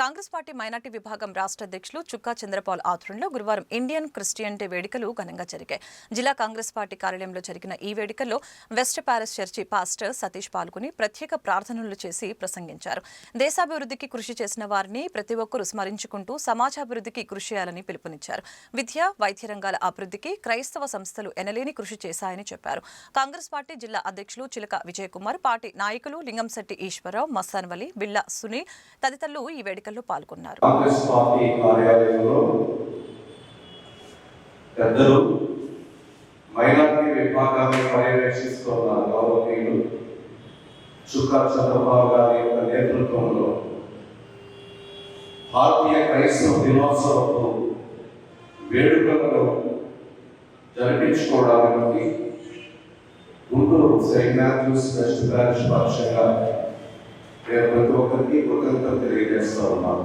Congress party minority విభాగం రాష్ట్ర అధ్యక్షులు చుక్కా చంద్రపాల్ ఆధ్వర్యంలో గురువారం ఇండియన్ క్రిస్టియన్ డే వేడుకలు ఘనంగా జరిగాయి. జిల్లా కాంగ్రెస్ పార్టీ కార్యాలయంలో జరిగిన ఈ వేడుకల్లో west Paris church pastor Satish పాల్గొని ప్రత్యేక ప్రార్థనలు చేసి ప్రసంగించారు. దేశాభివృద్ధికి కృషి చేసిన వారిని ప్రతి ఒక్కరూ స్మరించుకుంటూ సమాజాభివృద్ధికి కృషి చేయాలని పిలుపునిచ్చారు. విద్య వైద్య రంగాల అభివృద్ధికి క్రైస్తవ సంస్థలు ఎనలేని కృషి చేశాయని చెప్పారు. కాంగ్రెస్ పార్టీ జిల్లా అధ్యక్షులు చిలక విజయకుమార్ పార్టీ నాయకులు లింగంశెట్టి ఈశ్వరరావు మస్తాన్వలి బిల్లా సునీల్ తదితరులు ఈ వేడుక వేడుకల్లో పాల్గొన్నారు. కాంగ్రెస్ పార్టీ కార్యాలయంలో పెద్దలు మైనార్టీ విభాగాన్ని పర్యవేక్షిస్తున్న గౌరవనీయులు చుక్కా చంద్రబాబు గారి యొక్క నేతృత్వంలో భారతీయ క్రైస్తవ దినోత్సవపు వేడుకలను జరిపించుకోవడానికి Guntur Saint Matthews west branch పక్షంగా ప్రతి ఒక్కరికి కృతజ్ఞతలు తెలియజేస్తూ ఉన్నాం.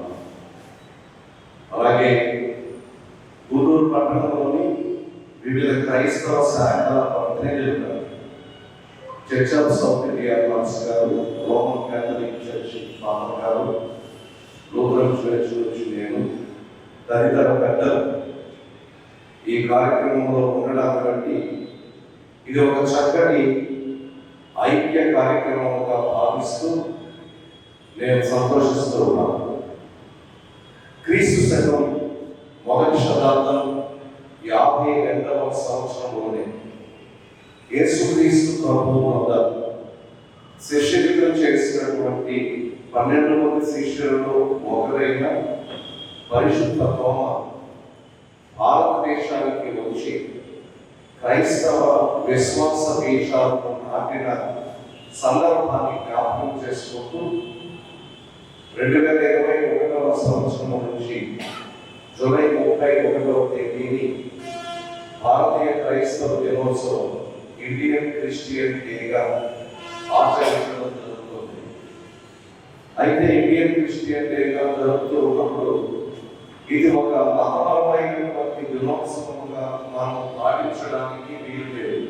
అలాగే గుంటూరు పట్టణంలోని వివిధ క్రైస్తవ శాఖల ప్రతినిధులు చర్చ్ ఆఫ్ సౌత్ ఇండియా మాస్ గారు రోమన్ క్యాథలిక్ చర్చ్ ఫాదర్ గారు లూథరన్ చర్చ్ నుంచి నేను తదితర పెద్దలు ఈ కార్యక్రమంలో ఉండడాన్ని బట్టి ఇది ఒక చక్కటి ఐక్య కార్యక్రమంగా భావిస్తూ నేను సంతోషిస్తూ ఉన్నాను. క్రీస్తు శకం మొదటి శతాబ్దం యాభై రెండవ సంవత్సరంలోనే యేసుక్రీస్తు ప్రభు వద్ద శిష్యుడితం చేసినటువంటి పన్నెండు మంది శిష్యులలో ఒకరైన పరిశుద్ధ తోమ భారతదేశానికి వచ్చి క్రైస్తవ విశ్వాస దేశాలను నాటిన సందర్భాన్ని జ్ఞాపకం చేసుకుంటూ రెండు వేల ఇరవై ఒకటవ సంవత్సరం నుంచి జూలై ముప్పై ఒకటవ తేదీని భారతీయ క్రైస్తవ దినోత్సవం ఇండియన్ క్రిస్టియన్ డేగా ఆచరించడం జరుగుతుంది. అయితే ఇండియన్ క్రిస్టియన్ డేగా జరుగుతూ ఉన్నప్పుడు ఇది ఒక మతపరమైనటువంటి దినోత్సవంగా మనం పాటించడానికి వీలు లేదు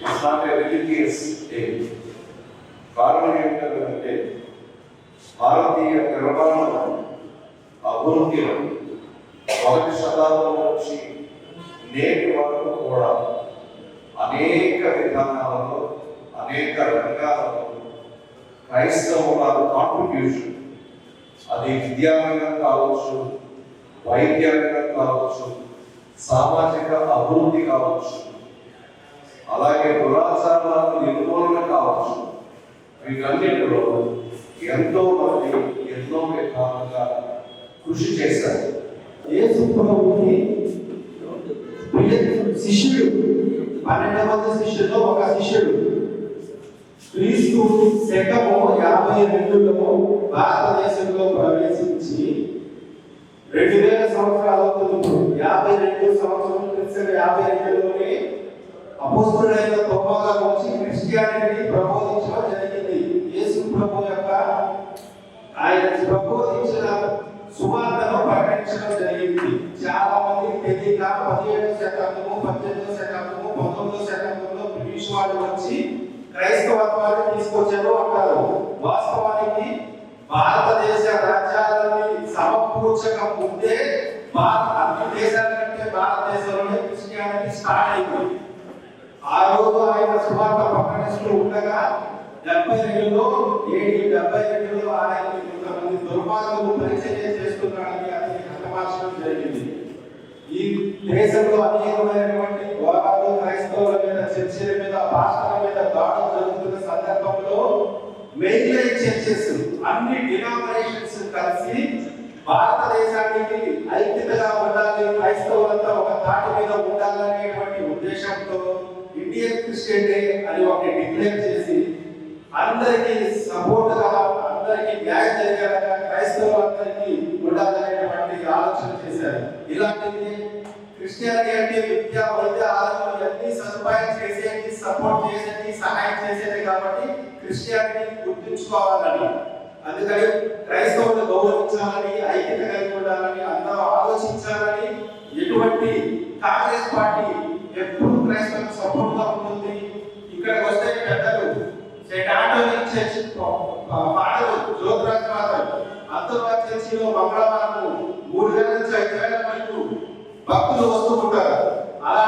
it's not a religious day కారణం ఏంటంటే భారతీయ నిర్మాణం అభివృద్ధిలో మొదటి శతాబ్దం నుంచి నేటి వరకు కూడా అనేక విధానాలలో అనేక రంగాలలో క్రైస్తవ కాంట్రిబ్యూషన్ అది విద్యారంగం కావచ్చు వైద్య రంగం కావచ్చు సామాజిక అభివృద్ధి కావచ్చు అలాగే దురాచారాల నిర్మూలన కావచ్చు వీటన్నిటిలో ఎంతో మంది ఎన్నో విధాలుగా కృషి చేశారు. యేసు ప్రభువుని శిష్యుడు పన్నెండు మంది శిష్యుల్లో ఒక శిష్యుడు. క్రీస్తు శకము యాభై రెండులో భారతదేశంలో ప్రవేశించి రెండు వేల సంవత్సరాలు అవుతుంది యాభై రెండు సంవత్సరం క్రిస్టియన్ యాభై రెండులోనే అపోస్తుడైన తోమాగా వచ్చి క్రిస్టియానిటీని ప్రబోధించడం జరిగింది యేసు ప్రభు యొక్క ఆయన ప్రబోధించిన సువార్తను ప్రకటించడం జరిగింది. చాలా మందికి తెలియక పదిహేడవ శతాబ్దము పద్దెనిమిదవ శతాబ్దము పంతొమ్మిదవ శతాబ్దంలో బ్రిటిష్ వాళ్ళు వచ్చి క్రైస్తవత్వాన్ని తీసుకొచ్చారు అంటారు. వాస్తవానికి భారతదేశ రాజ్యాలని సమకూర్చక ముందే భారత అన్ని దేశాల కంటే భారతదేశంలోనే క్రిస్టియానిటీ స్టార్ట్ అయిపోయింది. ఆ రోజు ఆయన సువార్త ప్రకటిస్తూ ఉండగా డెబ్బై రెండులో ఏడు డెబ్బై రెండులో ఆయన కొంతమంది దుర్మార్గులు పరిచర్య చేస్తున్నాడని అతన్ని హతమార్చడం జరిగింది. ఈ దేశంలో అనేకమైనటువంటి ఘోరాలు క్రైస్తవుల మీద చర్చల మీద భాషల మీద దాడులు జరుగుతున్న సందర్భంలో మెయిన్ లైన్ చర్చెస్ అన్ని డినామినేషన్స్ కలిసి భారతదేశానికి ఐక్యతగా ఉండాలి క్రైస్తవులంతా ఒక తాటి మీద ఉండాలనేటువంటి ఉద్దేశంతో ఇండియన్ క్రిస్టియన్ డే అని ఒకటి డిక్లేర్ చేసి అందరికీ సపోర్ట్గా అందరికీ న్యాయం జరిగేలాగా క్రైస్తవులందరికీ ఉండాలనేటువంటి ఆలోచన చేశారు. ఇలాంటిది క్రిస్టియానిటీ అంటే విద్య వైద్య ఆరోగ్యం అన్ని సదుపాయం చేసేది సపోర్ట్ చేసేది సహాయం చేసేది కాబట్టి క్రిస్టియానిటీ గుర్తుంచుకోవాలని అందుకని క్రైస్తవులను గౌరవించాలని ఐక్యత కలిగి ఉండాలని అందరూ ఆలోచించాలని ఎటువంటి కాంగ్రెస్ పార్టీ ఎప్పుడు క్రైస్తవులకు సపోర్ట్గా ఉంటుంది ఇక్కడికి వస్తే పెద్దలు సెయింట్ ఆంటోనీ చర్చ్ పాటలు జ్యోతిరాజ్ మాత్రం అంతర్వాద చర్చిలో మంగళవారం మూడు గంటల నుంచి ఐదు గంటల వరకు భక్తులు వస్తూ ఉంటారు. అలా